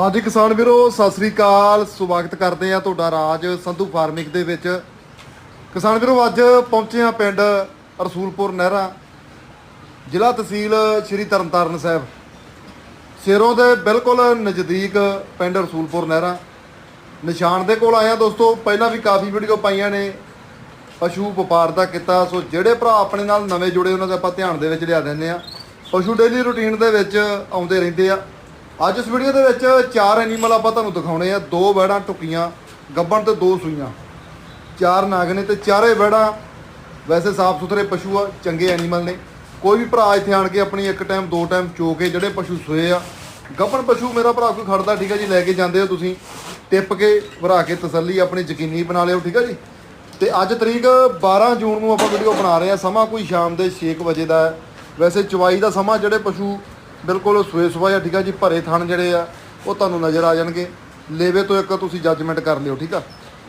ਹਾਂਜੀ ਕਿਸਾਨ ਵੀਰੋ, ਸਤਿ ਸ੍ਰੀ ਅਕਾਲ। ਸਵਾਗਤ ਕਰਦੇ ਆ ਤੁਹਾਡਾ ਰਾਜ ਸੰਧੂ ਫਾਰਮਿੰਗ ਦੇ ਵਿੱਚ। ਕਿਸਾਨ ਵੀਰੋ, ਅੱਜ ਪਹੁੰਚੇ ਆ ਪਿੰਡ ਰਸੂਲਪੁਰ ਨਹਿਰਾ। ਜ਼ਿਲ੍ਹਾ ਤਹਿਸੀਲ ਸ਼੍ਰੀ ਤਰਨਤਾਰਨ ਸਾਹਿਬ। ਸਿਰੋਂ ਦੇ ਬਿਲਕੁਲ ਨਜ਼ਦੀਕ ਪਿੰਡ ਰਸੂਲਪੁਰ ਨਹਿਰਾ। ਨਿਸ਼ਾਨ ਦੇ ਕੋਲ ਆਇਆ ਦੋਸਤੋ, ਪਹਿਲਾਂ ਵੀ ਕਾਫੀ ਵੀਡੀਓ ਪਾਈਆਂ ਨੇ। ਪਸ਼ੂ ਵਪਾਰ ਦਾ ਕੀਤਾ। ਸੋ ਜਿਹੜੇ ਭਰਾ ਆਪਣੇ ਨਾਲ ਨਵੇਂ ਜੁੜੇ, ਉਹਨਾਂ ਦਾ ਆਪਾਂ ਧਿਆਨ ਦੇ ਵਿੱਚ ਲਿਆ ਦਿੰਦੇ ਆ ਪਸ਼ੂ ਡੇਲੀ ਰੁਟੀਨ ਦੇ ਵਿੱਚ ਆਉਂਦੇ ਰਹਿੰਦੇ ਆ। ਅੱਜ ਇਸ ਵੀਡੀਓ ਦੇ ਵਿੱਚ ਚਾਰ ਐਨੀਮਲ ਆਪਾਂ ਤੁਹਾਨੂੰ ਦਿਖਾਉਣੇ ਆ। ਦੋ ਵੈੜਾਂ ਟੁਕੀਆਂ, ਗੱਬਣ ਤੇ ਦੋ ਸੂਈਆਂ। ਚਾਰ ਨਾਗ ਨੇ ਤੇ ਚਾਰੇ ਵੈੜਾਂ ਵੈਸੇ ਸਾਫ਼ ਸੁਥਰੇ ਪਸ਼ੂ ਆ, ਚੰਗੇ ਐਨੀਮਲ ਨੇ। ਕੋਈ ਵੀ ਭਰਾ ਇੱਥੇ ਆਣ ਕੇ ਆਪਣੀ ਇੱਕ ਟਾਈਮ ਦੋ ਟਾਈਮ ਚੋ ਕੇ ਜਿਹੜੇ ਪਸ਼ੂ ਸੋਏ ਆ, ਗੱਬਣ ਪਸ਼ੂ ਮੇਰਾ ਭਰਾ ਕੋਈ ਖੜਦਾ, ਠੀਕ ਆ ਜੀ, ਲੈ ਕੇ ਜਾਂਦੇ ਹੋ ਤੁਸੀਂ। ਟਿੱਪ ਕੇ, ਭਰਾ ਕੇ ਤਸੱਲੀ, ਆਪਣੀ ਯਕੀਨੀ ਬਣਾ ਲਿਓ, ਠੀਕ ਆ ਜੀ। ਤੇ ਅੱਜ ਤਰੀਕ 12 ਜੂਨ ਨੂੰ ਆਪਾਂ ਵੀਡੀਓ ਬਣਾ ਰਹੇ ਆ। ਸਮਾਂ ਕੋਈ ਸ਼ਾਮ ਦੇ 6 ਕੁ ਵਜੇ ਦਾ ਹੈ। ਵੈਸੇ ਚਵਾਈ ਦਾ ਸਮਾਂ ਜਿਹੜੇ ਪਸ਼ੂ ਬਿਲਕੁਲ ਸੋਏ ਸੁਆ ਆ ਠੀਕ ਆ ਜੀ ਭਰੇ ਥਣ ਜਿਹੜੇ ਆ ਉਹ ਤੁਹਾਨੂੰ ਨਜ਼ਰ ਆ ਜਾਣਗੇ। ਲੇਵੇ ਤੋਂ ਇੱਕ ਤੁਸੀਂ ਜੱਜਮੈਂਟ ਕਰ ਲਿਓ ਠੀਕ ਆ?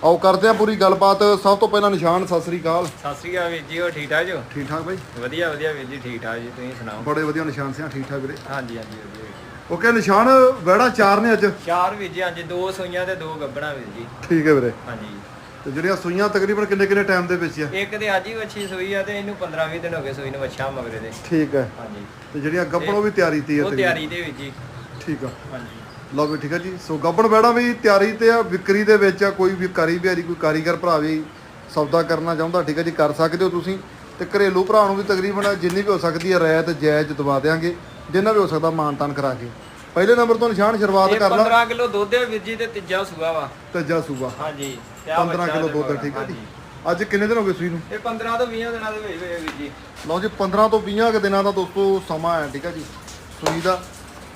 ਆਓ ਕਰਦੇ ਆ ਪੂਰੀ ਗੱਲਬਾਤ। ਸਭ ਤੋਂ ਪਹਿਲਾਂ ਨਿਸ਼ਾਨ ਸਤਿ ਸ੍ਰੀ ਅਕਾਲ। ਸਤਿ ਸ਼੍ਰੀ ਅਕਾਲ ਵੀਰ ਜੀ ਹੋ ਠੀਕ ਠਾਕ ਜੋ? ਠੀਕ ਠਾਕ ਬਾਈ? ਵਧੀਆ ਵਧੀਆ ਵੀਰ ਜੀ ਠੀਕ ਠਾਕ ਜੀ ਤੁਸੀਂ ਸੁਣਾਓ? ਬੜੇ ਵਧੀਆ ਨਿਸ਼ਾਨ ਸਿਆ ਠੀਕ ਠਾਕ ਵੀਰੇ। ਹਾਂਜੀ ਹਾਂਜੀ ਵਧੀਆ। ਓਕੇ ਨਿਸ਼ਾਨ ਵੜਾ ਚਾਰ ਨੇ ਅੱਜ। ਚਾਰ ਵੀਰ ਜੀ ਹਾਂਜੀ ਦੋ ਸੂਈਆਂ ਤੇ ਦੋ ਗੱਬਣਾ ਵੀਰ ਜੀ। ਠੀਕ ਹੈ ਵੀਰੇ। ਹਾਂਜੀ। ਤੇ ਜਿਹੜੀਆਂ ਸੂਈਆਂ ਤਕਰੀਬਨ ਕਿੰਨੇ ਕਿੰਨੇ ਟਾਈਮ ਦੇ ਵਿੱਚ ਆ? ਇੱਕ ਤੇ ਅੱਜ ਹੀ ਵੱਛੀ ਸੂਈ ਆ ਤੇ ਇਹਨੂੰ 15 20 ਦਿਨ ਹੋ ਗਏ ਸੂਈ ਨੂੰ ਵੱਛਾ ਮਗਰੇ ਦੇ। ਠੀਕ ਹੈ ਹਾਂਜੀ। ਤੇ ਜਿਹੜੀਆਂ ਗੱਪਣ ਉਹ ਵੀ ਤਿਆਰੀ ਤੇ ਆ ਉਹ। ਤਿਆਰੀ ਦੇ ਵੀਰ ਜੀ। ਠੀਕ ਆ। ਹਾਂਜੀ। ਲਓ ਵੀ ਠੀਕ ਹੈ ਜੀ। ਸੋ ਗੱਬਣ ਬੈੜਾ ਵੀ ਤਿਆਰੀ ਤੇ ਆ ਵਿਕਰੀ ਦੇ ਵਿੱਚ ਆ ਕੋਈ ਵੀ ਕਾਰੀ ਬਿਹਾਰੀ ਕੋਈ ਕਾਰੀਗਰ ਭਰਾ ਵੀ ਸੌਦਾ ਕਰਨਾ ਚਾਹੁੰਦਾ ਠੀਕ ਹੈ ਜੀ ਕਰ ਸਕਦੇ ਹੋ ਤੁਸੀਂ। ਤੇ ਘਰੇਲੂ ਭਰਾ ਨੂੰ ਵੀ ਤਕਰੀਬਨ ਜਿੰਨੀ ਵੀ ਹੋ ਸਕਦੀ ਹੈ ਰਾਇਤ ਜਾਇਜ਼ ਦਵਾ ਦੇਾਂਗੇ ਜਿੰਨਾ ਵੀ ਹੋ ਸਕਦਾ ਮਾਨਤਾਨ ਕਰਾ ਕੇ। ਪਹਿਲੇ ਨੰਬਰ ਤੋਂ ਨਿਸ਼ਾਨ ਸ਼ੁਰੂਆਤ ਕਰ ਲਾ। 15 ਕਿਲੋ ਦੁੱਧ ਹੈ ਵੀਰ ਜੀ ਤੇ ਤੀਜਾ ਸੂਆ ਵਾ। ਤੀਜਾ ਸੂਬਾ ਹਾਂਜੀ। ਆਹ 15 ਵੱਛਾ ਕਿਲੋ ਦੁੱਧ ਠੀਕ ਹੈ ਜੀ। ਹਾਂਜੀ। ਅੱਜ ਕਿੰਨੇ ਦਿਨ ਹੋ ਗਏ ਸੂਈ ਨੂੰ? ਇਹ 15 ਤੋਂ 20 ਦਿਨਾਂ ਦੇ ਹੋਏ ਵੀਰ ਜੀ। ਲਓ ਜੀ 15 ਤੋਂ 20 ਕੁ ਦਿਨਾਂ ਦਾ ਦੋਸਤੋ ਸਮਾਂ ਹੈ ਠੀਕ ਹੈ ਜੀ ਸੂਈ ਦਾ।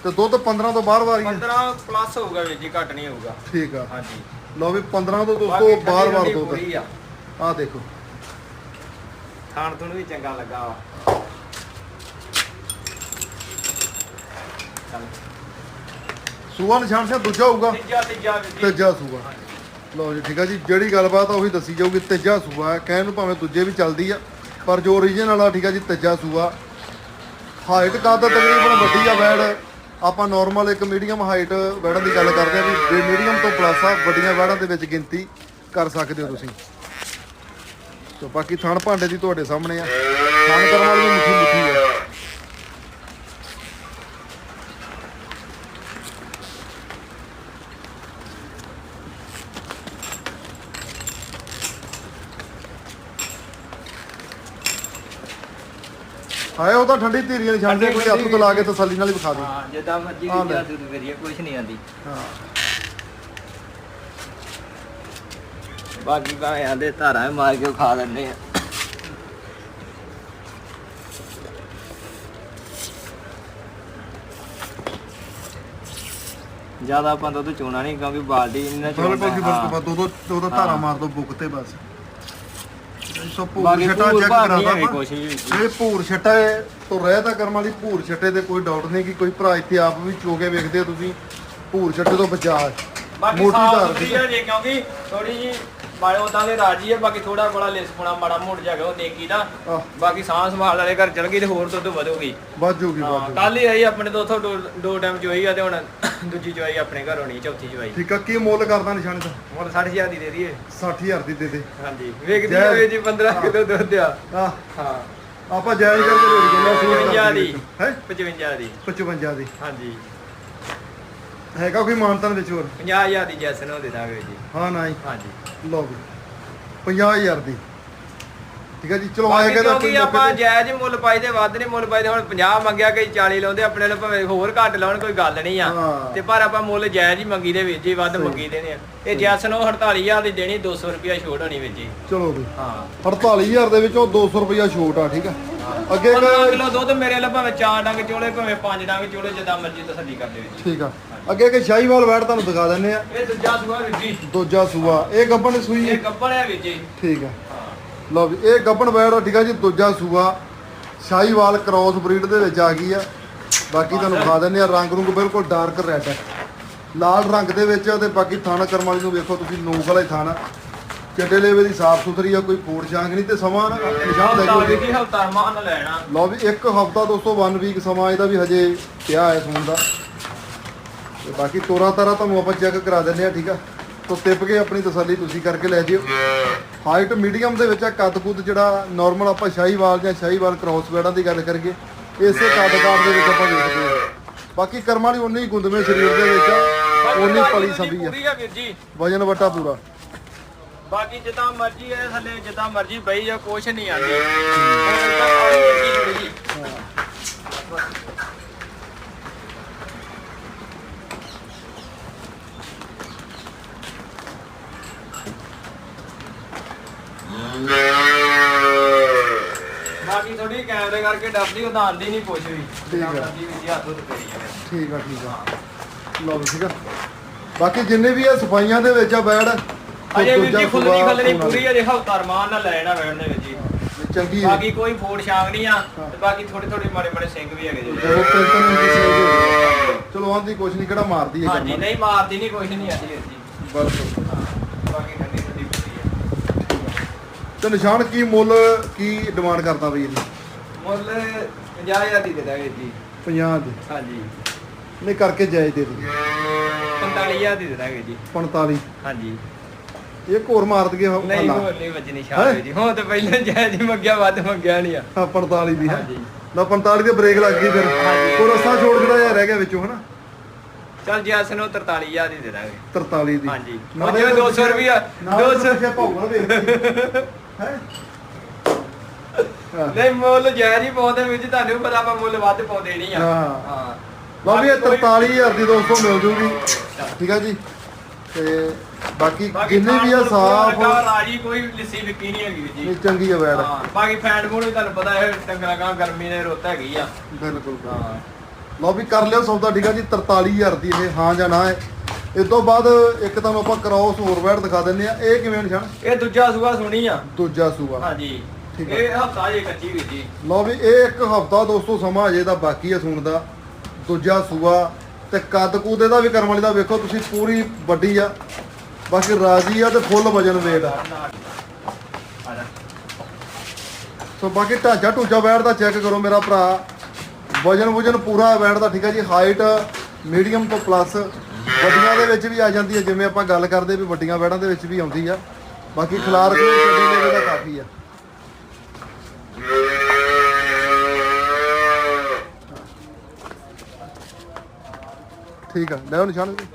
ਤੇ ਦੁੱਧ 15 ਤੋਂ ਬਾਹਰ ਵਾਰੀ ਹੈ। 15 ਪਲੱਸ ਹੋਊਗਾ ਵੀਰ ਜੀ ਘੱਟ ਨਹੀਂ ਹੋਊਗਾ। ਠੀਕ ਆ। ਹਾਂਜੀ। ਲਓ ਵੀ 15 ਤੋਂ ਦੋਸਤੋ ਬਾਕੀ ਬਾਹਰ ਵਾਰ ਠੰਡੀ ਦੁੱਧ। ਪੂਰੀ ਆ। ਦੇਖੋ। ਖਾਣ ਤੋਂ ਵੀ ਚੰਗਾ ਲੱਗਾ ਵਾ। ਚੱਲ। ਸੂਆ ਨਿਸ਼ਾਨ ਦੂਜਾ ਹੋਊਗਾ? ਤੀਜਾ ਤੀਜਾ ਵੀਰ ਜੀ। ਤੀਜਾ ਸੂਆ। ਲਓ ਜੀ, ਠੀਕ ਆ ਜੀ। ਜਿਹੜੀ ਗੱਲਬਾਤ ਆ ਉਹੀ ਦੱਸੀ ਜਾਊਗੀ, ਤੀਜਾ ਸੂਆ ਕਹਿਣ ਨੂੰ ਭਾਵੇਂ ਦੂਜੇ ਵੀ ਚੱਲਦੀ ਆ, ਪਰ ਜੋ ਓਰੀਜਨਲ ਵਾਲਾ, ਠੀਕ ਆ ਜੀ, ਤੀਜਾ ਸੂਆ। ਹਾਈਟ ਕਾ ਤਾਂ ਤਕਰੀਬਨ ਵੱਡੀ ਆ ਵੈੜ ਆਪਾਂ ਨਾਰਮਲ ਇੱਕ ਮੀਡੀਅਮ ਹਾਈਟ ਵੈੜਾਂ ਦੀ ਗੱਲ ਕਰਦੇ ਆ ਵੀ ਜੇ ਮੀਡੀਅਮ ਤੋਂ ਪਲੱਸ ਆ, ਵੱਡੀਆਂ ਵੈੜਾਂ ਦੇ ਵਿੱਚ ਗਿਣਤੀ ਕਰ ਸਕਦੇ ਹੋ ਤੁਸੀਂ। ਤੇ ਬਾਕੀ ਥਣ ਭਾਂਡੇ ਦੀ ਤੁਹਾਡੇ ਸਾਹਮਣੇ ਆ। ਥਣ ਕਰਨ ਵਾਲੀ ਮਿੱਠੀ ਮਿੱਠੀ ਆ। ਹਾਏ ਉਹ ਤਾਂ ਠੰਡੀ ਧੀਰੀਆਂ ਨਿਸ਼ਾਨ ਦੇ ਕੋਈ ਹੱਥ ਤੋਂ ਲਾ ਕੇ ਤਸੱਲੀ ਨਾਲ ਹੀ ਵਿਖਾ ਦੇ। ਹਾਂ ਜਿੱਦਾਂ ਮਰਜ਼ੀ ਹਾਂ ਵੀ ਲੈ। ਜਾ ਦੁੱਧ ਕਰੀਏ ਕੁਝ ਨਹੀਂ ਆਂਦੀ। ਹਾਂ। ਬਾਕੀ ਭਾਵੇਂ ਆਂਦੇ ਧਾਰਾਂ ਮਾਰ ਕੇ ਖਾ ਲੈਂਦੇ ਆ। ਜ਼ਿਆਦਾ ਆਪਾਂ ਦੁੱਧ ਚੋਣਾ ਨਹੀਂ ਕਿਉਂਕਿ ਬਾਲਟੀ ਨਹੀਂ ਨਾ ਬਿਲਕੁਲ ਜੀ ਚੋਣਾ ਬਿਲਕੁਲ ਬਸ ਦੋ ਦੋ ਦੋ ਦੋ ਧਾਰਾ ਮਾਰ ਦੋ ਬੁੱਕ ਤੇ ਬਸ। ਸੋ ਭੂਰ ਬਾਕੀ ਛੱਟਾ ਭੂਰ ਚੈੱਕ ਭਾਰ ਕਰਾ ਨਹੀਂ ਹੈਗੀ ਦਾਂ ਕੁਛ ਵੀ ਇਹ ਭੂਰ ਛੱਟਾ ਹੈ ਤੋਂ ਰਹਿ ਤਾਂ ਕਰਮ ਵਾਲੀ ਭੂਰ ਛੱਟੇ ਤੇ ਕੋਈ ਡਾਊਟ ਨਹੀਂ ਕਿ ਕੋਈ ਭਰਾ ਇੱਥੇ ਆਪ ਵੀ ਚੋ ਕੇ ਵੇਖਦੇ ਹੋ ਤੁਸੀਂ। ਭੂਰ ਛੱਟੇ ਤੋਂ ਬਚਾ ਬਾਕੀ ਮੋਟੀ ਸਾਫ਼ ਧਾਰ ਸੁਥਰੀ ਹੈ ਜੇ ਕਿਉਂਕਿ ਥੋੜੀ ਜੀ ਬਾਲੇ ਉਦਾਂ ਦੇ ਰਾਜੀ ਹੈ ਬਾਕੀ ਥੋੜਾ ਬੜਾ ਲਿਸਪਣਾ ਮਾੜਾ ਮੋੜ ਜਾਗਾ ਉਹ ਨੇਕੀ ਦਾ। ਆਹ। ਬਾਕੀ ਸਾਹ ਸੰਭਾਲ ਵਾਲੇ ਘਰ ਚਲ ਗਈ ਤੇ ਹੋਰ ਦੁੱਧ ਵਧੂਗੀ। ਵੱਧ ਜੂਗੀ ਵੱਧ ਜੂਗੀ ਕੱਲ ਹੀ ਆਈ ਆਪਣੇ ਤੋਂ ਉੱਥੋਂ ਦੋ- ਦੋ ਟਾਈਮ ਚੋਈ ਆ ਤੇ ਹੁਣ ਦੂਜੀ ਚੋਈ ਆਪਣੇ ਘਰ ਹੋਣੀ ਚੌਥੀ ਚੋਈ। ਠੀਕ ਆ ਕੀ ਮੁੱਲ ਕਰਦਾ ਨਿਸ਼ਾਨ ਦਾ? ਹੁਣ 60000 ਦੀ ਦੇ ਦਈਏ। 60000 ਦੀ ਦੇ ਦੇ। ਹਾਂਜੀ ਵੇਖਦੀ ਜੈ- ਹੋਵੇ ਜੀ 15 ਕਿਲੋ ਦੁੱਧ ਆ। ਆ ਹਾਂ। ਆਪਾਂ ਜਾਇਜ਼ ਕਰਕੇ ਲੈ ਗਏ 55 ਦੀ। ਹੈ? 55 ਦੀ। 55 ਦੀ। ਹਾਂਜੀ। ਹੈਗਾ ਕੋਈ ਮਾਨਤਨ ਵਿੱਚ ਹੋਰ? 50000 ਦੀ ਜੈਸਨ ਹੋ ਦੇ ਦਾਂਗੇ ਜੀ। ਹਾਂ ਨਾ ਜੀ ਹਾਂਜੀ। ਲਓ ਵੀ 50000 ਦੀ। ਠੀਕ ਹੈ ਜੀ ਚਲੋ ਆਏ ਕਹਿੰਦਾ ਕਿਉਂਕਿ ਆਪਾਂ ਜਾਇਜ਼ ਮੁੱਲ ਪਾਈ ਤੇ ਵੱਧ ਨਹੀਂ ਮੁੱਲ ਪਾਈ ਤੇ ਹੁਣ 50 ਮੰਗਿਆ ਕਈ 40 ਲਾਉਂਦੇ ਆਪਣੇ ਨਾਲ ਭਾਵੇਂ ਹੋਰ ਘੱਟ ਲਾਉਣ ਕੋਈ ਗੱਲ ਨਹੀਂ ਆ। ਤੇ ਪਰ ਆਪਾਂ ਮੁੱਲ ਜਾਇਜ਼ ਹੀ ਮੰਗੀ ਦੇ ਵਿੱਚ ਵੱਧ। ਮੰਗੀ ਦੇਣੇ ਆ। ਇਹ ਜੈਸਨ ਉਹ 48000 ਦੀ ਦੇਣੀ 200 ਰੁਪਿਆ ਛੋਟ ਹੋਣੀ ਵਿੱਚ ਚਲੋ ਵੀ ਹਾਂ। 48000 ਦੇ ਵਿੱਚੋਂ 200 ਰੁਪਇਆ ਛੋਟ ਆ ਠੀਕ ਆ। ਅੱਗੇ 15 ਇੱਕ ਕਿਲੋ ਦੁੱਧ ਮੇਰੇ ਲਈ ਭਾਵੇਂ 4 ਡੰਗ ਚੋਲੇ ਭਾਵੇਂ 5 ਡੰਗ ਚੋਲੇ ਜਿੱਦਾਂ ਮਰਜ਼ੀ ਤਸੱਲੀ ਕਰਦੇ ਵਿੱਚ ਠੀਕ ਆ। ਅੱਗੇ ਇੱਕ ਸ਼ਾਹੀਵਾਲ ਵੈੜ ਤੁਹਾਨੂੰ ਦਿਖਾ ਦਿੰਨੇ ਆ। ਇਹ ਦੂਜਾ ਸੂਆ ਵੀਰ ਜੀ ਦੂਜਾ ਸੂਆ। ਇਹ ਗੱਬਣ ਸੂਈ ਇਹ ਕੱਪੜ ਹੈ ਵਿੱਚ ਜੀ ਠੀਕ ਆ। ਲਓ ਵੀ ਇਹ ਗੱਬਣ ਆ ਠੀਕ ਆ ਜੀ ਦੂਜਾ ਸੂਆ। ਸ਼ਾਹੀਵਾਲ ਕ੍ਰਾਸ ਬਰੀਡ ਦੇ ਵਿੱਚ ਆ ਗਈ ਆ। ਬਾਕੀ ਤੁਹਾਨੂੰ ਦਿਖਾ ਦਿੰਨੇ ਆ ਰੰਗ ਰੁੰਗ ਬਿਲਕੁਲ ਡਾਰਕ ਰੈਡ ਹੈ ਲਾਲ ਰੰਗ ਦੇ ਵਿੱਚ ਤੇ ਬਾਕੀ ਥਣ ਕਰਮ ਵਾਲੀ ਨੂੰ ਵੇਖੋ ਤੁਸੀਂ ਨੂਕ ਵਾਲਾ ਥਣ। ਚੱਡੇ ਲੇਵੇ ਦੀ ਸਾਫ਼ ਸੁਥਰੀ ਆ ਕੋਈ ਫੂਡ ਸ਼ਾਂਗ ਨਹੀਂ ਤੇ ਸਮਾਂ ਨਾ ਨਿਸ਼ਾਨ ਲੈ ਵੀਰ ਜੀ ਹਫਤਾ ਮਾਨ ਲੈਣਾ। ਲਓ ਵੀ ਇੱਕ ਹਫਤਾ ਦੋਸਤੋ 1 ਵੀਕ ਸਮਾਂ ਇਹਦਾ ਵੀ ਹਜੇ ਪਿਆ ਹੈ ਸੂਣ ਦਾ। ਤੇ ਬਾਕੀ ਤੋਰਾ ਤਾਰਾ ਤੁਹਾਨੂੰ ਆਪਾਂ ਚੈੱਕ ਕਰਾ ਦਿੰਦੇ ਆ ਠੀਕ ਆ? ਤੋਂ ਟਿਪ ਕੇ ਆਪਣੀ ਤਸੱਲੀ ਤੁਸੀਂ ਕਰਕੇ ਲੈ ਜਿਓ। ਹਾਈਟ ਮੀਡੀਅਮ ਦੇ ਵਿੱਚ ਆ ਕੱਦ ਕੁੱਦ ਜਿਹੜਾ ਨਾਰਮਲ ਆਪਾਂ ਸ਼ਾਹੀਵਾਲ ਜਾਂ ਸ਼ਾਹੀਵਾਲ ਕ੍ਰਾਸ ਬੈਡਾਂ ਦੀ ਗੱਲ ਕਰੀਏ ਇਸੇ ਕੱਦ ਕਾਠ ਦੇ ਵਿੱਚ ਆਪਾਂ ਵੇਖਦੇ ਆ ਬਾਕੀ ਕਰਮਾਂ ਵਾਲੀ ਉਨੀ ਹੀ ਗੁੰਦਵੇਂ ਸਰੀਰ ਦੇ ਵਿੱਚ ਉਨੀ ਪਲੀ ਸੰਭੀ ਆ। ਵੀਰ ਜੀ। ਵਜਨ ਵਟਾ ਪੂਰਾ। ਬਾਕੀ ਜਿੱਦਾਂ ਮਰਜ਼ੀ ਹੈ ਥੱਲੇ ਜਿੱਦਾਂ ਮਰਜ਼ੀ ਬਈ ਜਾਂ ਕੁਛ ਨਹੀਂ ਆਂਦੀ ਏਦਾਂ ਕਾਲੀ ਲੱਗੀ ਥੋੜੀ ਜੀ ਬਾਕੀ ਥੋੜੀ ਕੈਮਰੇ ਕਰਕੇ ਡਰਦੀ ਉਹ ਆਂਦੀ ਨਹੀਂ ਕੁਛ ਵੀ। ਠੀਕ ਆ। ਡਰਦੀ ਵੀ ਜੀ ਹੱਥ ਉੱਤੇ ਕਰੀ ਜਾਵੇ ਠੀਕ ਆ ਠੀਕ ਆ। ਲਓ ਵੀ ਠੀਕ ਆ। ਬਾਕੀ ਜਿੰਨੇ ਵੀ ਆ ਸਫਾਈਆਂ ਦੇ ਵਿੱਚ ਆ ਬੈੜ ਅਜੇ ਵੀਰ ਜੀ ਖੁੱਲਣੀ ਖੱਲਣੀ ਪੂਰੀ ਅਜੇ ਹਫਤਾ ਰਮਾਨ ਨਾਲ ਲੈ ਜਾਣਾ ਵੈਣ ਦੇ ਵਿੱਚ ਜੀ। ਚੰਗੀ ਹੈ ਬਾਕੀ ਕੋਈ ਫੋੜ ਛਾਂਗ ਨਹੀਂ ਆ ਤੇ ਬਾਕੀ ਥੋੜੇ ਥੋੜੇ ਮਾੜੇ ਮਾੜੇ ਸਿੰਘ ਵੀ ਹੈਗੇ ਜੀ। ਦੋ ਤਿੰਨ ਤਿੰਨ ਇੰਚ ਸੇਲ ਦੇ ਵਿੱਚ। ਚਲੋ ਆਂਦੀ ਕੁਛ ਨਹੀਂ ਕਿਹੜਾ ਮਾਰਦੀ ਹੈ ਹਾਂਜੀ ਨਹੀਂ ਮਾਰਦੀ ਨਹੀਂ ਕੁਛ ਨਹੀਂ ਆਦੀ ਜੀ। ਬਸ ਬਾਕੀ ਠੰਡੀ ਠੰਡੀ ਪੂਰੀ ਆ ਤੇ ਨਿਸ਼ਾਨ ਕੀ ਮੁੱਲ ਕੀ ਡਿਮਾਂਡ ਕਰਦਾ ਬਈ ਇਹਦੀ ਮੁੱਲ 50000 ਦੀ ਦੇ ਦਾਂਗੇ ਜੀ। 50 ਦੀ। ਹਾਂਜੀ। ਨਹੀਂ ਕਰਕੇ ਜਾਇਜ਼ ਦੇ ਦੀ 45000 ਦੀ ਦੇ ਦਾਂਗੇ ਜੀ। 45 ਹਾਂਜੀ। ਇੱਕ ਹੋਰ ਮਾਰ ਦਈਏ ਨਹੀਂ ਹੋਰ ਨਹੀਂ ਵੱਜਣੀ ਸ਼ਾਹ ਜੀ। ਹੁਣ ਤਾਂ ਪਹਿਲਾਂ ਜਾਇਜ਼ ਹੀ ਮੰਗਿਆ ਵੱਧ ਮੰਗਿਆ ਨਹੀਂ ਆ। ਹਾਂ 45 ਦੀ ਹੈ। ਹਾਂਜੀ। ਨਾ 45 ਦੀ ਬ੍ਰੇਕ ਲੱਗ ਗਈ ਫਿਰ। ਹਾਂਜੀ। ਕੋਈ ਰਸਾ ਛੋੜ ਜਿਹੜਾ ਜਿਹਾ ਰਹਿ ਗਿਆ ਵਿੱਚੋਂ ਹਨਾ? ਚੱਲ ਜੀ ਅਸ ਨੂੰ 43000 ਦੀ ਦੇ ਦਾਂਗੇ। 43 ਦੀ। ਹਾਂਜੀ। ਉਹ ਜਿਵੇਂ 200 ਰੁਪਿਆ 200 200 ਭਾਉਣਾ ਵੇਖ ਹੈ। ਨਹੀਂ ਮੁੱਲ ਜਾਇਜ਼ ਹੀ ਪਾਉਂਦੇ ਵਿੱਚ ਤੁਹਾਨੂੰ ਪਤਾ ਆਪਾਂ ਮੁੱਲ ਵੱਧ ਪਾਉਂਦੇ ਨਹੀਂ ਆ। ਹਾਂ। ਹਾਂ। ਲਓ ਵੀ ਇਹ ਬਾਕੀ ਕੋਈ- 43000 ਦੀ ਦੋਸਤੋ ਮਿਲ ਜੂਗੀ। ਠੀਕ ਆ ਜੀ। ਤੇ ਬਾਕੀ ਬਾਕੀ ਜਿੰਨੇ ਵੀ ਆ ਖਾਣ ਲੱਗਾ, ਰਾਜੀ ਕੋਈ ਲਿੱਸੀ ਵਿਕੀ ਨਹੀਂ ਹੈਗੀ ਜੀ। ਨਹੀਂ ਚੰਗੀ ਆ ਬੈੜ ਹਾਂ ਬਾਕੀ ਫੈਂਡ ਫੂਡ ਵੀ ਤੁਹਾਨੂੰ ਪਤਾ ਹੈ ਡੰਗਰਾਂ ਕਾਂ ਗਰਮੀ ਦੇ ਰੁੱਤ ਹੈਗੀ ਆ। ਬਿਲਕੁਲ ਹਾਂ। ਲਓ ਵੀ ਕਰ ਲਿਓ ਸੌਦਾ ਠੀਕ ਆ ਜੀ 43000 ਦੀ ਇਹ ਹਾਂ ਜਾਂ ਨਾ ਹੈ। ਇਸ ਤੋਂ ਬਾਅਦ ਇੱਕ ਤੁਹਾਨੂੰ ਆਪਾਂ ਕ੍ਰਾਸ ਹੋਰ ਬੈੜ ਦਿਖਾ ਦਿੰਦੇ ਆ ਇਹ ਕਿਵੇਂ ਨਿਸ਼ਾਨ? ਇਹ ਦੂਜਾ ਸੂਆ ਸੁਣੀ ਆ। ਦੂਜਾ ਸੂਆ। ਹਾਂਜੀ। ਠੀਕ ਆ। ਇਹ ਹਫਤਾ ਜੇ ਕੱਚੀ ਵੀ ਜੀ। ਲਓ ਵੀ ਇਹ ਇੱਕ ਹਫਤਾ ਦੋਸਤੋ ਸਮਾਂ ਅਜੇ ਦਾ ਬਾਕੀ ਹੈ ਸੂਣ ਦਾ। ਦੂਜਾ ਸੂਆ ਤੇ ਕੱਦ ਕੂਦ ਇਹਦਾ ਵੀ ਕਰਮ ਵਾਲੀ ਦਾ ਵੇਖੋ ਤੁਸੀਂ ਪੂਰੀ ਵੱਡੀ ਆ। ਬਾਕੀ ਰਾਜੀ ਆ ਤੇ ਫੁੱਲ ਵਜਨ ਵੇਟ ਆ ਆ ਜਾ ਸੋ ਬਾਕੀ ਢਾਂਚਾ ਢੂਚਾ ਬੈਠ ਦਾ ਚੈੱਕ ਕਰੋ ਮੇਰਾ ਭਰਾ। ਵਜਨ ਵਜਨ ਪੂਰਾ ਬੈਠ ਦਾ ਠੀਕ ਹੈ ਜੀ? ਹਾਈਟ ਮੀਡੀਅਮ ਤੋਂ ਪਲੱਸ ਵੱਡੀਆਂ ਦੇ ਵਿੱਚ ਵੀ ਆ ਜਾਂਦੀ ਹੈ, ਜਿਵੇਂ ਆਪਾਂ ਗੱਲ ਕਰਦੇ ਵੀ ਵੱਡੀਆਂ ਬੈੜਾਂ ਦੇ ਵਿੱਚ ਵੀ ਆਉਂਦੀ ਆ। ਬਾਕੀ ਖਿਲਾਰ ਕੇ ਚੱਡੀ ਦੇ ਦਾ ਕਾਫੀ ਆ। ਠੀਕ ਆ, ਲੈ ਉਹ ਨਿਸ਼ਾਨ। ਵੀ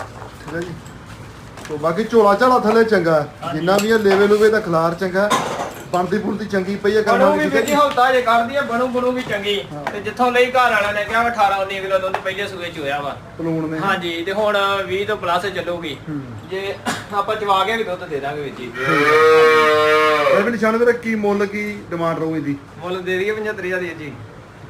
ਠੀਕ ਹੈ ਜੀ। ਤੋ ਬਾਕੀ ਝੋਲਾ ਝਾਲਾ ਥੱਲੇ ਚੰਗਾ ਹੈ। ਜਿੰਨਾ ਵੀ ਇਹ ਲੇਵੇ ਲੂਵੇ ਦਾ ਖਿਲਾਰ ਚੰਗਾ ਹੈ। ਬਣਦੀ ਬੁਣਦੀ ਚੰਗੀ ਪਈ ਹੈ ਕਰਨਾ ਵੀ ਹੈ ਵਿੱਚ ਜੀ ਹਫਤਾ ਜੇ ਕੱਢਦੀ ਆ ਬਣੂ ਬਣੂ ਵੀ ਚੰਗੀ। ਹਾਂ। ਤੇ ਜਿੱਥੋਂ ਲਈ ਘਰ ਵਾਲਿਆਂ ਨੇ ਕਿਹਾ ਵਾ 18 19 ਕਿਲੋ ਦੁੱਧ ਪਹਿਲੇ ਸੂਏ ਚ ਹੋਇਆ ਵਾ। ਪਲੂਣ ਨੇ। ਹਾਂਜੀ ਤੇ ਹੁਣ 20 ਤੋਂ ਪਲੱਸ ਚੱਲੂਗੀ। ਹੂੰ। ਜੇ ਆਪਾਂ ਚਵਾ ਕੇ ਵੀ ਦੁੱਧ ਦੇ ਦਾਂਗੇ ਵਿੱਚ ਹੀ। ਇਹ ਵੀ ਨਿਸ਼ਾਨ ਵੀਰੇ ਕੀ ਮੁੱਲ ਕੀ ਡਿਮਾਂਡ ਰਹੂ ਇਹਦੀ? ਮੁੱਲ ਦੇ ਦਈਏ 75000 ਦੀ ਜੀ।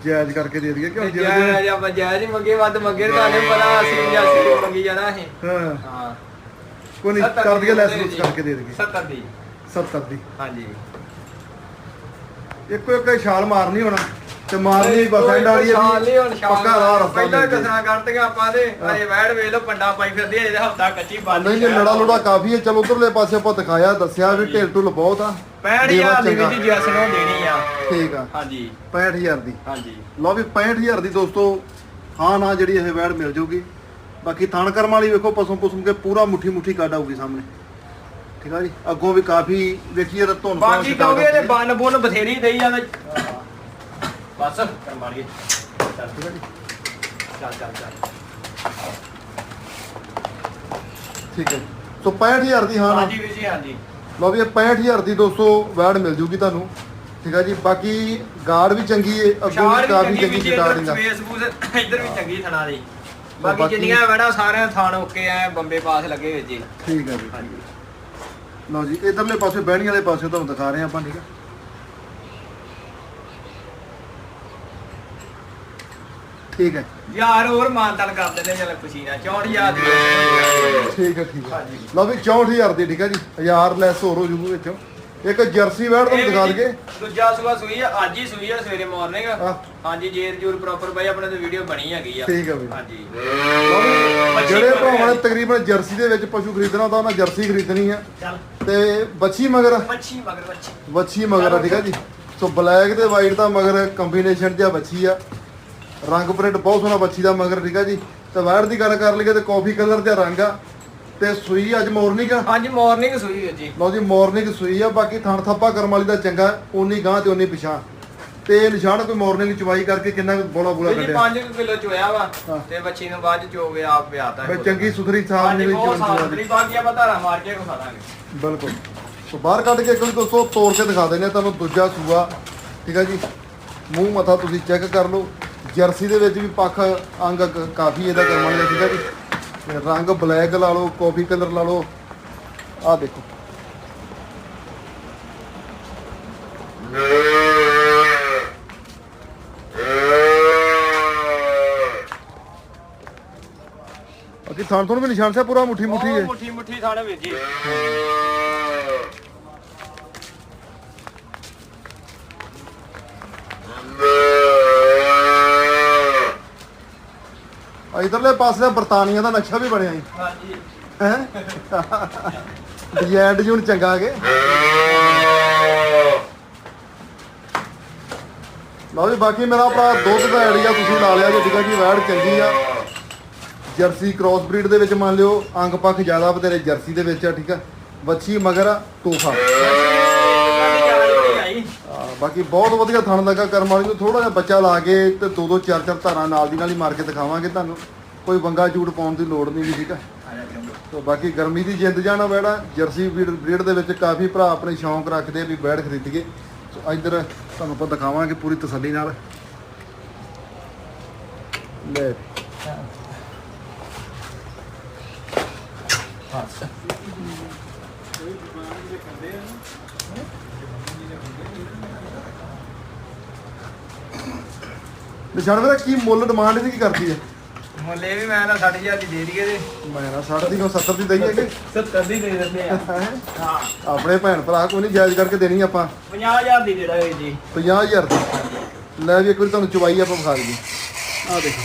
ਜਾਇਜ਼ ਕਰਕੇ ਦੇ ਦਈਏ ਕਿਉਂ ਜਿਹੜੇ ਜਾਇਜ਼? ਆਪਾਂ ਜਾਇਜ਼ ਹੀ ਮੰਗੇ ਵੱਧ ਮੰਗੇ ਤੁਹਾਨੂੰ ਪਤਾ ਅਸੀਂ 80 ਮੰਗੀ ਜਾਣਾ ਇਹ। ਹਾਂ। ਹਾਂ। ਕੋਈ ਨਹੀਂ 70 ਕਰ ਦਈਏ ਲੈਸ ਲੂਸ ਜੀ। ਕਰਕੇ ਦੇ ਦਈਏ। 70 ਦੀ। 70 ਦੀ। ਹਾਂਜੀ। ਇੱਕੋ ਇੱਕ ਛਾਲ ਮਾਰਨੀ ਹੋਣਾ। ਤੇ ਮਾਰਨੀ ਬਸ ਐਂਡ ਵਾਲੀ ਹੈ ਪੱਕਾ ਰਾਹ ਰਸਤਾ ਪਹਿਲਾਂ। ਕਸਣਾ ਕਰਤੀਆਂ ਆਪਾਂ ਦੇ ਅਰੇ ਵੈੜ ਵੇਖ ਲਓ ਪੰਡਾ ਪਾਈ ਫਿਰਦੀ ਹੈ ਇਹਦੇ ਹਫਤਾ ਕੱਚੀ ਬਾਤ ਨਹੀਂ ਨਹੀਂ ਲੜਾ ਲੁੜਾ ਕਾਫੀ ਹੈ ਚਲੋ ਉਧਰਲੇ ਪਾਸੇ ਆਪਾਂ ਦਿਖਾਇਆ ਦੱਸਿਆ ਵੀ ਢਿੱਲ ਢੁੱਲ ਬਹੁਤ ਆ। 65000 ਦੀ ਚੰਗਾ। ਵੀ ਜੈਸ ਨੂੰ ਦੇਣੀ ਆ। ਠੀਕ ਆ। ਹਾਂਜੀ। 65000 ਦੀ। ਹਾਂਜੀ। ਲਓ ਵੀ 65000 ਦੀ ਦੋਸਤੋ ਹਾਂ ਨਾ ਜਿਹੜੀ ਇਹ ਵੈੜ ਮਿਲ ਜੂਗੀ। ਬਾਕੀ ਥਣ ਕਰਮ ਵਾਲੀ ਵੇਖੋ ਪਸੂ ਪਸੂ ਕੇ ਪੂਰਾ ਮੁੱਠੀ ਮੁੱਠੀ ਕੱਢ ਆਊਗੀ ਸਾਹਮਣੇ। ਠੀਕ ਆ ਜੀ? ਅੱਗੋਂ ਵੀ ਕਾਫੀ ਵੇਖੀਏ ਤਾਂ ਧੁੰਨ ਬਾਕੀ ਕਹੋਗੇ ਇਹਦੇ ਬੰਨ ਬੁੰਨ ਬਥੇਰੀ ਦੇਈ ਜਾਂਦੇ ਬਸ ਕਰ ਮਾਰੀਏ। ਚੱਲ ਠੀਕ ਆ ਜੀ। ਚੱਲ ਚੱਲ ਚੱਲ। ਠੀਕ ਹੈ ਸੋ 65000 ਦੀ ਹਾਂ ਨਾ। ਹਾਂਜੀ ਵੀਰ ਜੀ ਹਾਂਜੀ। ਲਓ ਵੀ ਇਹ 65000 ਦੀ ਦੋਸਤੋ ਵੈੜ ਮਿਲ ਜੂਗੀ ਤੁਹਾਨੂੰ। ਠੀਕ ਆ ਜੀ ਬਾਕੀ ਗਾਰਡ ਵੀ ਚੰਗੀ ਹੈ ਅੱਗੋਂ ਸ਼ਾਰ ਵੀ ਵੀ ਕਾਫੀ ਚੰਗੀ ਚੰਗੀ ਵੀ ਸਟਾਰਟਿੰਗ ਆ। ਸਪੇਸ ਬੂਸ ਇੱਧਰ ਵੀ ਚੰਗੀ ਥਣਾ ਦੀ। ਬਾਕੀ ਬਾਕੀ- ਜਿੰਨੀਆਂ ਵੜਾ ਸਾਰਿਆਂ ਥਾਣ ਓਕੇ ਆ ਬੰਬੇ ਪਾਸ ਲੱਗੇ ਵਿੱਚ ਜੀ। ਠੀਕ ਹੈ ਜੀ। ਹਾਂਜੀ। ਲਓ ਜੀ ਇਧਰਲੇ ਪਾਸੇ ਬਹਿਣੀ ਵਾਲੇ ਪਾਸੇ ਤੁਹਾਨੂੰ ਦਿਖਾ ਰਹੇ ਹਾਂ ਆਪਾਂ ਠੀਕ ਹੈ ਠੀਕ ਹੈ। ਯਾਰ ਹੋਰ ਮਾਨਤਨ ਕਰ ਦਿੰਦੇ ਚੱਲ ਖੁਸ਼ੀ ਨਾਲ। 64000 ਦੀ ਦੇ ਠੀਕ ਹੈ ਠੀਕ ਹੈ। ਹਾਂਜੀ। ਲਓ ਵੀ 64000 ਦੀ ਠੀਕ ਹੈ ਜੀ। 1000 ਲੈਸ ਹੋਰ ਹੋ ਜੂਗੀ ਵਿੱਚੋਂ। ਇੱਕ ਜਰਸੀ ਵੈੜ ਤੁਹਾਨੂੰ ਦਿਖਾ ਦਈਏ। ਦੂਜਾ ਸੂਆ ਸੂਈ ਆ ਅੱਜ ਹੀ ਸੂਈ ਆ ਸਵੇਰੇ ਮਾਰਨਿੰਗ ਹਾਂ। ਹਾਂਜੀ ਜੇਰ ਜੂਰ ਪ੍ਰੋਪਰ ਬਾਈ ਆਪਣੇ ਤੇ ਵੀਡੀਓ ਬਣੀ ਹੈਗੀ ਆ। ਠੀਕ ਹੈ ਬਈ ਹਾਂਜੀ। ਲਓ ਵੀ ਜਿਹੜੇ ਭਰਾਵਾਂ ਨੇ ਤਕਰੀਬਨ ਜਰਸੀ ਦੇ ਵਿੱਚ ਪਸ਼ੂ ਖਰੀਦਣਾ ਤਾਂ ਉਹਨਾਂ ਜਰਸੀ ਖਰੀਦਣੀ ਆ। ਚੱਲ। ਤੇ ਬੱਚੀ ਮਗਰ? ਮੱਛੀ ਮਗਰ ਮੱਛੀ ਵੱਛੀ ਮਗਰ ਆ ਠੀਕ ਆ ਜੀ। ਸੋ ਬਲੈਕ ਤੇ ਵਾਈਟ ਦਾ ਮਗਰ ਕੰਬੀਨੇਸ਼ਨ ਜਿਹਾ ਵੱਛੀ ਆ। ਰੰਗ ਪ੍ਰਿੰਟ ਬਹੁਤ ਸੋਹਣਾ ਵੱਛੀ ਦਾ ਮਗਰ ਠੀਕ ਆ ਜੀ? ਤੇ ਵਾਈਟ ਦੀ ਗੱਲ ਕਰ ਲਈਏ ਤੇ ਕਾਫੀ ਕਲਰ ਦਾ ਰੰਗ ਆ। ਤੇ ਸੂਈ ਅੱਜ ਮੋਰਨਿੰਗ ਆ? ਅੱਜ ਮਾਰਨਿੰਗ ਸੂਈ ਹੈ ਜੀ। ਲਓ ਜੀ ਮਾਰਨਿੰਗ ਸੂਈ ਆ ਬਾਕੀ ਥਣ ਥੱਪਾ ਕਰਮ ਵਾਲੀ ਦਾ ਚੰਗਾ ਉਨੀ ਗਾਂ ਤੇ ਉਨੀ ਪਿਛਾਂ ਤੇ ਨਿਸ਼ਾਨ ਕੋਈ ਮਾਰਨਿੰਗ ਚਵਾਈ ਕਰਕੇ ਕਿੰਨਾ ਕੁ ਬੋਲਾ ਬੋਲਾ ਜੀ ਕੱਢਿਆ? 5 ਕਿਲੋ ਚੋਇਆ ਵਾ। ਤੇ ਬੱਚੀ ਨੂੰ ਬਾਅਦ ਚ ਚੋ ਗਿਆ ਆਪ ਪਿਆਤਾ ਬਈ ਚੰਗੀ ਸੁਥਰੀ ਸਾਫ਼ ਨਹੀਂ ਸਾਫ਼ ਸੁਥਰੀ ਬਾਕੀ ਆਪਾਂ ਧਾਰਾ ਮਾਰ ਕੇ ਖਾ ਦਾਂਗੇ। ਬਿਲਕੁਲ। ਸੋ ਬਾਹਰ ਕੱਢ ਕੇ ਵਾਰੀ ਦੋਸਤੋ ਤੋੜ ਕੇ ਦਿਖਾ ਦਿੰਦੇ ਆ ਤੁਹਾਨੂੰ ਦੂਜਾ ਸੂਆ ਠੀਕ ਆ ਜੀ? ਮੂੰਹ ਮੱਥਾ ਤੁਸੀਂ ਚੈੱਕ ਕਰ ਲਓ। ਜਰਸੀ ਦੇ ਵਿੱਚ ਵੀ ਪੱਖ ਅੰਗ ਕਾਫੀ ਇਹਦਾ ਕਰਮ ਠੀਕ ਆ ਜੀ। ਰੰਗ ਬਲੈਕ ਲਾ ਲਓ ਕਾਫੀ ਕਲਰ ਲਾ ਲਓ। ਆਹ ਦੇਖੋ। ਅਕੀ ਥਾਂ ਤੋਂ ਵੀ ਨਿਸ਼ਾਨ ਸੇ ਪੂਰਾ ਮੁੱਠੀ ਮੁੱਠੀ ਹੈ। ਮੁੱਠੀ ਮੁੱਠੀ ਥਾਣੇ ਵੀਰ ਜੀ। ਇਧਰਲੇ ਪਾਸੇ ਦਾ ਬਰਤਾਨੀਆ ਦਾ ਨਕਸ਼ਾ ਵੀ ਬਣਿਆ ਜੀ। ਹਾਂਜੀ। ਹੈ? ਡਿਜ਼ਾਈਨ ਜੂਨ ਚੰਗਾ ਕੇ। ਲਓ ਜੀ ਬਾਕੀ ਮੇਰਾ ਭਰਾ ਦੁੱਧ ਦਾ ਆਈਡੀਆ ਤੁਸੀਂ ਲਾ ਲਿਆ ਜੇ ਠੀਕ ਆ ਜੀ ਵੈੜ ਚੰਗੀ ਆ। ਜਰਸੀ ਕ੍ਰਾਸ ਬਰੀਡ ਦੇ ਵਿੱਚ ਮੰਨ ਲਿਓ ਅੰਗ ਪੱਖ ਜ਼ਿਆਦਾ ਬਤੇਰੇ ਜਰਸੀ ਦੇ ਵਿੱਚ ਆ ਠੀਕ ਆ। ਵੱਛੀ ਮਗਰ ਆ, ਬਾਕੀ ਬਹੁਤ ਵਧੀਆ ਥਣ ਲੱਗਾ ਕਰਮ ਵਾਲੀ ਨੂੰ। ਥੋੜਾ ਜਿਹਾ ਬੱਚਾ ਲਾ ਕੇ ਤੇ ਦੋ ਦੋ ਚਾਰ ਚਾਰ ਧਾਰਾਂ ਨਾਲ ਦੀ ਨਾਲ ਹੀ ਮਾਰ ਕੇ ਦਿਖਾਵਾਂਗੇ ਤੁਹਾਨੂੰ। ਕੋਈ ਵੰਗਾ ਝੂਟ ਪਾਉਣ ਦੀ ਲੋੜ ਨਹੀਂ ਵੀ ਠੀਕ ਆ? ਤੋ ਬਾਕੀ ਗਰਮੀ ਦੀ ਜਿੰਦ ਜਾਣਾ ਬੈੜਾ, ਜਰਸੀ ਬਰੀਡ ਦੇ ਵਿੱਚ ਕਾਫੀ ਭਰਾ ਆਪਣੇ ਸ਼ੌਂਕ ਰੱਖਦੇ ਵੀ ਬੈੜ ਖਰੀਦੀਏ ਸੋ ਇੱਧਰ ਤੁਹਾਨੂੰ ਆਪਾਂ ਦਿਖਾਵਾਂਗੇ ਪੂਰੀ ਤਸੱਲੀ ਨਾਲ। ਲੈ। ਨਿਸ਼ਾਨ ਵੀਰਾ, ਕੀ ਮੁੱਲ ਡਿਮਾਂਡ ਇਹਦੀ ਕੀ ਕਰਦੀ ਹੈ ਮੁੱਲੇ ਵੀ ਮੈਂ ਨਾ 60000 ਦੀ ਦੇ ਦਈਏ ਤੇ ਮੈਂ ਨਾ 60 ਦੀ ਕੋ 70 ਦੀ ਦਈਏ ਕਿ? 70 ਦੀ ਦੇ ਦਿੰਦੇ ਆ। ਹੈਂ? ਹਾਂ। ਆਪਣੇ ਭੈਣ ਭਰਾ ਕੋਈ ਨਹੀਂ ਜਾਇਜ਼ ਕਰਕੇ ਦੇਣੀ ਆਪਾਂ। 50000 ਦੀ ਦੇ ਦਾਂਗੇ ਜੀ। 50000 ਦੀ। ਲੈ ਵੀ ਇੱਕ ਵਾਰੀ ਤੁਹਾਨੂੰ ਚਵਾਈ ਆਪਾਂ ਵਿਖਾ ਦਈਏ। ਆਹ ਦੇਖੋ।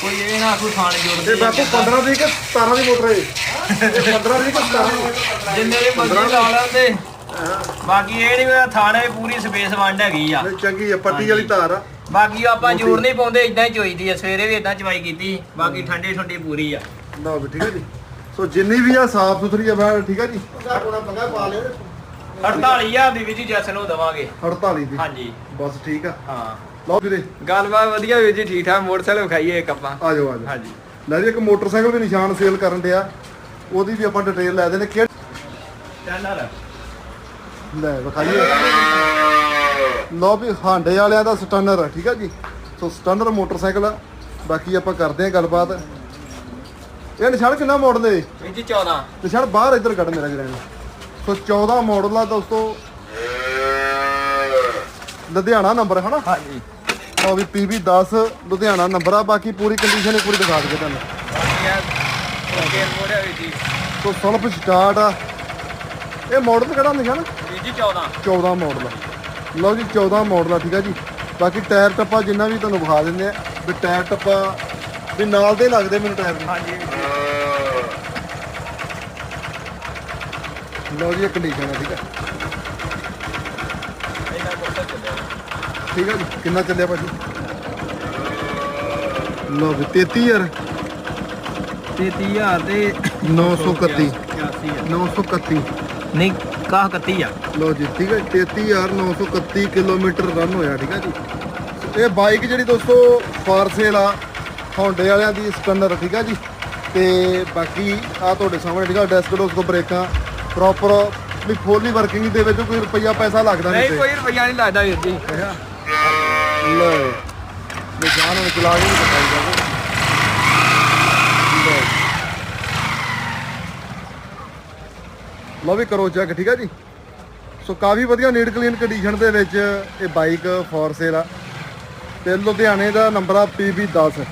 ਕੋਈ ਇਹ ਨਾ ਕੋਈ ਖਾਣ ਜੋੜਦੇ ਇਹ ਬਾਪੂ 15 ਦੀ ਕਿ 17 ਦੀ ਮੋਟਰ ਹੈ। ਇਹ 15 ਦੀ ਕਿ 17 ਦੀ ਜਿੰਨੇ ਵੀ ਮਰਜ਼ੀ ਲਾ ਲੈਂਦੇ ਬਾਕੀ ਇਹ ਨਹੀਂ ਵੀ ਥਾਣੇ ਪੂਰੀ ਸਪੇਸ ਵੰਡ ਹੈਗੀ ਆ। ਨਹੀਂ ਚੰਗੀ ਹੈ ਪੱਟੀ ਵਾਲੀ ਧਾਰ ਆ। ਬਾਕੀ ਆਪਾਂ ਜੋੜ ਨਹੀਂ ਪਾਉਂਦੇ ਇਦਾਂ ਹੀ ਚੋਈਦੀ ਆ ਸਵੇਰੇ ਵੀ ਇਦਾਂ ਚਵਾਈ ਕੀਤੀ ਬਾਕੀ ਠੰਡੀ ਠੰਡੀ ਪੂਰੀ ਆ। ਲਓ ਵੀ ਠੀਕ ਹੈ ਜੀ। ਸੋ ਜਿੰਨੀ ਵੀ ਆ ਸਾਫ਼ ਸੁਥਰੀ ਆ ਬੈਠ ਠੀਕ ਹੈ ਜੀ। 48000 ਦੀ ਵੀ ਜੀ ਜੈਸ ਨੂੰ ਦਵਾਂਗੇ। 48 ਦੀ। ਹਾਂਜੀ। ਬਸ ਠੀਕ ਆ। ਹਾਂ। ਲਓ ਵੀਰੇ। ਗੱਲਬਾਤ ਵਧੀਆ ਵੀਰ ਜੀ ਠੀਕ ਠਾਕ ਮੋਟਰਸਾਈਕਲ ਵਿਖਾਈਏ ਇੱਕ ਆਪਾਂ। ਆ ਜਾਓ ਆ ਜਾਓ। ਹਾਂਜੀ। ਲੈ ਜੀ ਇੱਕ ਮੋਟਰਸਾਈਕਲ ਵੀ ਨਿਸ਼ਾਨ ਸੇਲ ਕਰਨ ਡਿਆ। ਉਹਦੀ ਵੀ ਆਪਾਂ ਡਿਟੇਲ ਲੈ ਦੇਣੇ ਕਿ ਚੈਨਲ ਲੈ ਵਿਖਾਈਏ। ਲਓ ਵੀ ਹਾਂਡੇ ਵਾਲਿਆਂ ਦਾ ਸਟਨਰ ਆ ਠੀਕ ਆ ਜੀ? ਸੋ ਸਟਨਰ ਮੋਟਰਸਾਈਕਲ ਆ। ਬਾਕੀ ਆਪਾਂ ਕਰਦੇ ਆ ਗੱਲਬਾਤ। ਇਹ ਨਿਸ਼ਾਨ ਕਿੰਨਾ ਮਾਡਲ ਹੈ ਜੀ 14 ਨਿਸ਼ਾਨ ਬਾਹਰ ਇੱਧਰ ਕੱਢ ਮੇਰਾ ਜਿਹੜਾ ਸੋ 14 ਮਾਡਲ ਆ ਦੋਸਤੋ। ਲੁਧਿਆਣਾ ਨੰਬਰ ਹੈ ਨਾ ਹਾਂਜੀ। ਲਓ ਵੀ PB 10 ਲੁਧਿਆਣਾ ਨੰਬਰ ਆ। ਬਾਕੀ ਪੂਰੀ ਕੰਡੀਸ਼ਨ ਵਾਰੀ ਦਿਖਾ ਦਈਏ ਤੁਹਾਨੂੰ। ਸੋ ਸਲਫ ਸਟਾਰਟ ਆ। ਇਹ ਮਾਡਲ ਕਿਹੜਾ ਨਿਸ਼ਾਨ ਵੀਰ ਜੀ 14 14 ਮਾਡਲ ਆ। ਲਓ ਜੀ 14 ਮਾਡਲ ਆ ਠੀਕ ਆ ਜੀ। ਬਾਕੀ ਟਾਇਰ ਟੱਪਾ ਜਿੰਨਾ ਵੀ ਤੁਹਾਨੂੰ ਵਿਖਾ ਦਿੰਦੇ ਆ ਵੀ ਟਾਇਰ ਟੱਪਾ ਵੀ ਨਾਲ ਦੇ ਲੱਗਦੇ ਮੈਨੂੰ ਟਾਇਰ ਦੇ ਹਾਂਜੀ ਲਓ ਜੀ ਕੰਡੀਸ਼ਨ ਆ ਠੀਕ ਆ। ਠੀਕ ਆ ਜੀ ਕਿੰਨਾ ਚੱਲਿਆ ਭਾਜੀ? ਲਓ ਵੀ 33000 33000 ਤੇ 931 81 931 ਨਹੀਂ ਕਾਹ 31 ਆ। ਲਓ ਜੀ ਠੀਕ ਹੈ 33931 ਕਿਲੋਮੀਟਰ ਰਨ ਹੋਇਆ ਠੀਕ ਹੈ ਜੀ। ਇਹ ਬਾਈਕ ਜਿਹੜੀ ਦੋਸਤੋ ਫਾਰ ਸੇਲ ਆ ਹੌਂਡੇ ਵਾਲਿਆਂ ਦੀ ਸਕਨਰ ਠੀਕ ਹੈ ਜੀ। ਤੇ ਬਾਕੀ ਆ ਤੁਹਾਡੇ ਸਾਹਮਣੇ ਠੀਕ ਆ ਡੈਸਕ ਡੋਸਕੋ ਬ੍ਰੇਕਾਂ ਪ੍ਰੋਪਰ ਵੀ ਫੁੱਲੀ ਵਰਕਿੰਗ ਦੇ ਵਿੱਚ ਕੋਈ ਰੁਪਈਆ ਪੈਸਾ ਲੱਗਦਾ ਨਹੀਂ ਕੋਈ ਰੁਪਈਆ ਨਹੀਂ ਲੱਗਦਾ ਵੀਰ ਜੀ। ਮੈਂ ਜਾਨ ਨੂੰ ਚਲਾ ਕੇ ਨਹੀਂ ਪਤਾ ਜਾਵੇ ਲਓ ਵੀ ਕਰੋ ਚੈੱਕ ਠੀਕ ਆ ਜੀ? ਸੋ ਕਾਫੀ ਵਧੀਆ ਨੀਟ ਕਲੀਨ ਕੰਡੀਸ਼ਨ ਦੇ ਵਿੱਚ ਇਹ ਬਾਈਕ ਫੋਰ ਸੇਲ ਆ। ਤੇ ਲੁਧਿਆਣੇ ਦਾ ਨੰਬਰ ਆ PB10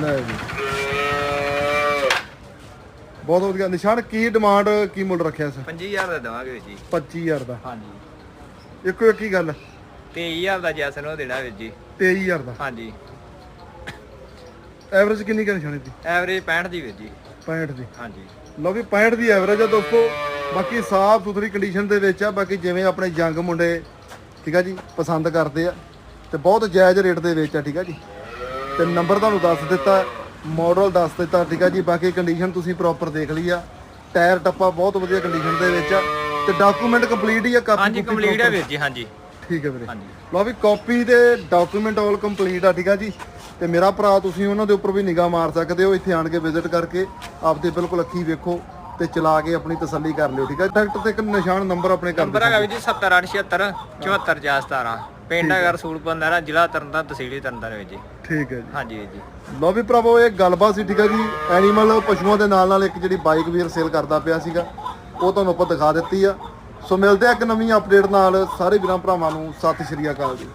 ਲੈ ਜੀ। ਬਹੁਤ ਵਧੀਆ। ਨਿਸ਼ਾਨ ਕੀ ਡਿਮਾਂਡ ਕੀ ਮੁੱਲ ਰੱਖਿਆ ਸੀ 25000 ਦਾ ਦਵਾਂਗੇ ਵੀਰ ਜੀ। 25000 ਦਾ। ਹਾਂਜੀ। ਇੱਕੋ ਇੱਕ ਹੀ ਗੱਲ? 23000 ਦਾ ਜੈਸਨ ਉਹ ਦੇਣਾ ਵੀਰ ਜੀ। 23000 ਦਾ। ਹਾਂਜੀ। ਐਵਰੇਜ ਕਿੰਨੀ ਕੁ ਨਿਸ਼ਾਨੀ ਦੀ? ਐਵਰੇਜ 65 ਦੀ ਵੀਰ ਜੀ। 65 ਦੀ। ਹਾਂਜੀ। ਲਓ ਵੀ 65 ਦੀ ਐਵਰੇਜ ਆ ਦੋਸਤੋ। ਬਾਕੀ ਸਾਫ਼ ਸੁਥਰੀ ਕੰਡੀਸ਼ਨ ਦੇ ਵਿੱਚ ਆ। ਬਾਕੀ ਜਿਵੇਂ ਆਪਣੇ ਜੰਗ ਮੁੰਡੇ ਠੀਕ ਆ ਜੀ? ਪਸੰਦ ਕਰਦੇ ਆ। ਤੇ ਬਹੁਤ ਜਾਇਜ਼ ਰੇਟ ਦੇ ਵਿੱਚ ਆ ਠੀਕ ਆ ਜੀ? ਤੇ ਨੰਬਰ ਤੁਹਾਨੂੰ ਦੱਸ ਦਿੱਤਾ ਮਾਡਲ ਦੱਸ ਦਿੱਤਾ ਠੀਕ ਆ ਜੀ? ਬਾਕੀ ਕੰਡੀਸ਼ਨ ਤੁਸੀਂ ਪ੍ਰੋਪਰ ਦੇਖ ਲਈ ਆ। ਟਾਇਰ ਟੱਪਾ ਬਹੁਤ ਵਧੀਆ ਕੰਡੀਸ਼ਨ ਦੇ ਵਿੱਚ ਆ। ਤੇ ਡਾਕੂਮੈਂਟ ਕੰਪਲੀਟ ਹੀ ਆ ਕਾਪੀ ਹਾਂਜੀ ਕੂਪੀ ਕੰਪਲੀਟ proper? ਵੀਰ ਜੀ ਹਾਂਜੀ। ਠੀਕ ਹੈ ਵੀਰੇ। ਹਾਂਜੀ। ਲਓ ਵੀ ਕਾਪੀ ਤੇ ਡਾਕੂਮੈਂਟ ਆਲ ਕੰਪਲੀਟ ਆ ਠੀਕ ਆ ਜੀ? ਤੇ ਮੇਰਾ ਭਰਾ ਤੁਸੀਂ ਉਹਨਾਂ ਦੇ ਉੱਪਰ ਵੀ ਨਿਗਾਹ ਮਾਰ ਸਕਦੇ ਹੋ। ਇੱਥੇ ਆਣ ਕੇ ਵਿਜ਼ਿਟ ਕਰਕੇ ਆਪਦੇ ਬਿਲਕੁਲ ਅੱਖੀ ਵੇਖੋ ਤੇ ਚਲਾ ਕੇ ਆਪਣੀ ਤਸੱਲੀ ਕਰ ਲਿਓ ਠੀਕ ਹੈ? ਟਰੈਕਟਰ ਤੇ ਇੱਕ ਨਿਸ਼ਾਨ ਨੰਬਰ ਆਪਣੇ ਕਰ ਨੰਬਰ ਹੈਗਾ ਵੀਰ ਜੀ 7876 74417 ਪਿੰਡ ਹੈਗਾ ਰਸੂਲਪੁਰ ਨਹਿਰਾ ਜ਼ਿਲ੍ਹਾ ਤਰਨਤਾਰਨ ਤਹਿਸੀਲ ਤਰਨਤਾਰਨ ਵੀਰ ਜੀ। ਠੀਕ ਹੈ ਜੀ। ਹਾਂਜੀ ਜੀ। ਲਓ ਵੀ ਭਰਾਵੋ ਇਹ ਗੱਲਬਾਤ ਸੀ ਠੀਕ ਹੈ ਜੀ? ਐਨੀਮਲ ਪਸ਼ੂਆਂ ਦੇ ਨਾਲ ਨਾਲ ਇੱਕ ਜਿਹੜੀ ਬਾਈਕ ਵੀਰ ਸੇਲ ਕਰਦਾ ਪਿਆ ਸੀਗਾ ਉਹ ਤੁਹਾਨੂੰ ਆਪਾਂ ਦਿਖਾ ਦਿੱਤੀ ਆ। ਸੋ ਮਿਲਦੇ ਆ ਇੱਕ ਨਵੀਂ ਅਪਡੇਟ ਨਾਲ। ਸਾਰੇ ਵੀਰਾਂ ਭਰਾਵਾਂ ਨੂੰ ਸਤਿ ਸ਼੍ਰੀ ਅਕਾਲ ਜੀ।